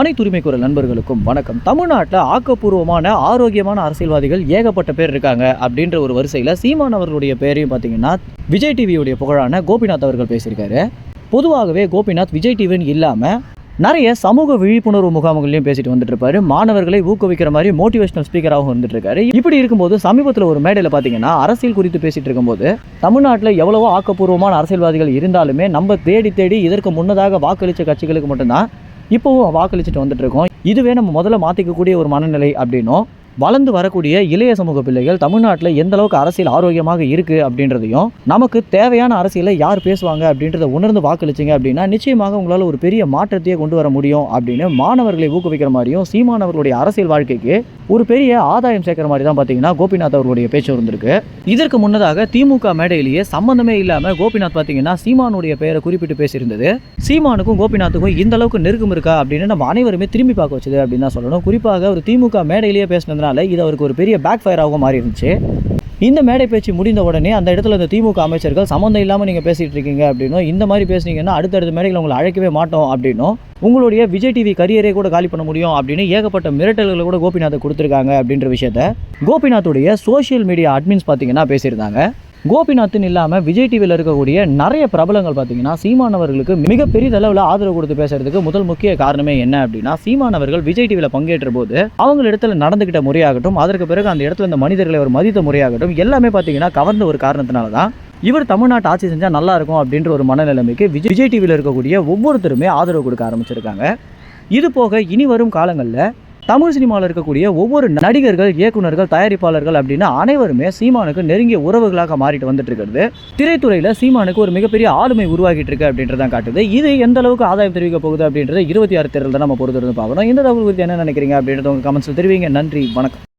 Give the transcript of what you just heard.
அனைத்து உரிமை குரல் நண்பர்களுக்கும் வணக்கம். தமிழ்நாட்டில் ஆக்கப்பூர்வமான ஆரோக்கியமான அரசியல்வாதிகள் ஏகப்பட்ட பேர் இருக்காங்க அப்படின்ற ஒரு வரிசையில் சீமான் அவர்களுடைய பேரையும் பார்த்தீங்கன்னா விஜய் டிவியுடைய புகழான கோபிநாத் அவர்கள் பேசியிருக்காரு. பொதுவாகவே கோபிநாத் விஜய் டிவின்னு இல்லாமல் நிறைய சமூக விழிப்புணர்வு முகாம்களையும் பேசிட்டு வந்துட்டு இருப்பாரு. மாணவர்களை ஊக்குவிக்கிற மாதிரி மோட்டிவேஷனல் ஸ்பீக்கராகவும் வந்துட்டு இருக்காரு. இப்படி இருக்கும்போது சமீபத்தில் ஒரு மேடையில் பார்த்தீங்கன்னா அரசியல் குறித்து பேசிட்டு இருக்கும்போது தமிழ்நாட்டில் எவ்வளவோ ஆக்கப்பூர்வமான அரசியல்வாதிகள் இருந்தாலுமே நம்ம தேடி தேடி இதற்கு முன்னதாக வாக்களித்த கட்சிகளுக்கு மட்டும்தான் இப்போவும் வாக்களிச்சுட்டு வந்துட்டு இருக்கோம் இதுவே நம்ம முதல்ல மாற்றிக்கக்கூடிய ஒரு மனநிலை அப்படின்னும் வளர்ந்து வரக்கூடிய இளைய சமூக பிள்ளைகள் தமிழ்நாட்டில் எந்த அளவுக்கு அரசியல் ஆரோக்கியமாக இருக்குது அப்படின்றதையும் நமக்கு தேவையான அரசியலை யார் பேசுவாங்க அப்படின்றத உணர்ந்து வாக்களிச்சிங்க அப்படின்னா நிச்சயமாக உங்களால் ஒரு பெரிய மாற்றத்தையே கொண்டு வர முடியும் அப்படின்னு மாணவர்களை ஊக்குவிக்கிற மாதிரியும் சீமானவர்களுடைய அரசியல் வாழ்க்கைக்கு ஒரு பெரிய ஆதாயம் சேர்க்குற மாதிரி தான் பார்த்தீங்கன்னா கோபிநாத் அவர்களுடைய பேச்சு இருந்திருக்கு. இதற்கு முன்னதாக திமுக மேடையிலேயே சம்பந்தமே இல்லாமல் கோபிநாத் பார்த்தீங்கன்னா சீமானுடைய பெயரை குறிப்பிட்டு பேசியிருந்தது. சீமானுக்கும் கோபிநாத்துக்கும் இந்த அளவுக்கு நெருக்கம் இருக்கா அப்படின்னு நம்ம அனைவருமே திரும்பி பார்க்க வச்சது அப்படின்னு தான் சொல்லணும். குறிப்பாக ஒரு திமுக மேடையிலேயே பேசினதுனால இது அவருக்கு ஒரு பெரிய பேக் ஃபயராகவும் மாறி இருந்துச்சு இந்த மேடை பேச்சு முடிந்த உடனே அந்த இடத்துல இந்த திமுக அமைச்சர்கள் சம்மந்தம் இல்லாமல் நீங்கள் பேசிகிட்டு இருக்கீங்க அப்படின்னும் இந்த மாதிரி பேசுனீங்கன்னா அடுத்தடுத்த மேடைகளை உங்களை அழைக்கவே மாட்டோம் அப்படின்னும் உங்களுடைய விஜய் டிவி கரியரே கூட காலி பண்ண முடியும் அப்படின்னு ஏகப்பட்ட மிரட்டல்களை கூட கோபிநாத் கொடுத்துருக்காங்க அப்படின்ற விஷயத்த கோபிநாத்துடைய சோஷியல் மீடியா அட்மின்ஸ் பார்த்தீங்கன்னா பேசியிருந்தாங்க. கோபிநாத்னு இல்லாமல் விஜய் டிவியில் இருக்கக்கூடிய நிறைய பிரபலங்கள் பார்த்தீங்கன்னா சீமானவர்களுக்கு மிக பெரிதளவில் ஆதரவு கொடுத்து பேசுறதுக்கு முதல் முக்கிய காரணமே என்ன அப்படின்னா சீமானவர்கள் விஜய் டிவியில் பங்கேற்ற போது அவங்க இடத்துல நடந்துக்கிட்ட முறையாகட்டும் அதற்கு பிறகு அந்த இடத்துல இந்த மனிதர்களை ஒரு மதித்த முறையாகட்டும் எல்லாமே பார்த்தீங்கன்னா கவர்ந்த ஒரு காரணத்தினால தான் இவர் தமிழ்நாட்டு ஆட்சி செஞ்சால் நல்லா இருக்கும் அப்படின்ற ஒரு மனநிலைமைக்கு விஜய் விஜய் டிவியில் இருக்கக்கூடிய ஒவ்வொருத்தருமே ஆதரவு கொடுக்க ஆரம்பிச்சிருக்காங்க. இது போக இனி வரும் காலங்களில் தமிழ் சினிமாவில் இருக்கக்கூடிய ஒவ்வொரு நடிகர்கள் இயக்குனர்கள் தயாரிப்பாளர்கள் அப்படின்னு அனைவருமே சீமானுக்கு நெருங்கிய உறவுகளாக மாறிட்டு வந்துட்டு இருக்கிறது. திரைத்துறையில் சீமானுக்கு ஒரு மிகப்பெரிய ஆளுமை உருவாகிட்டு இருக்கு அப்படின்றதான் காட்டுது. இது எந்த அளவுக்கு ஆதாயம் தெரிவிக்க போகுது அப்படின்றது இருபத்தி ஆறு தேர்தல் தான் நம்ம பொறுத்திருந்து பார்க்கணும். இந்த தகவல் குறித்து என்ன நினைக்கிறீங்க அப்படின்றத உங்கள் கமெண்ட்ஸில் தெரிவிங்க. நன்றி. வணக்கம்.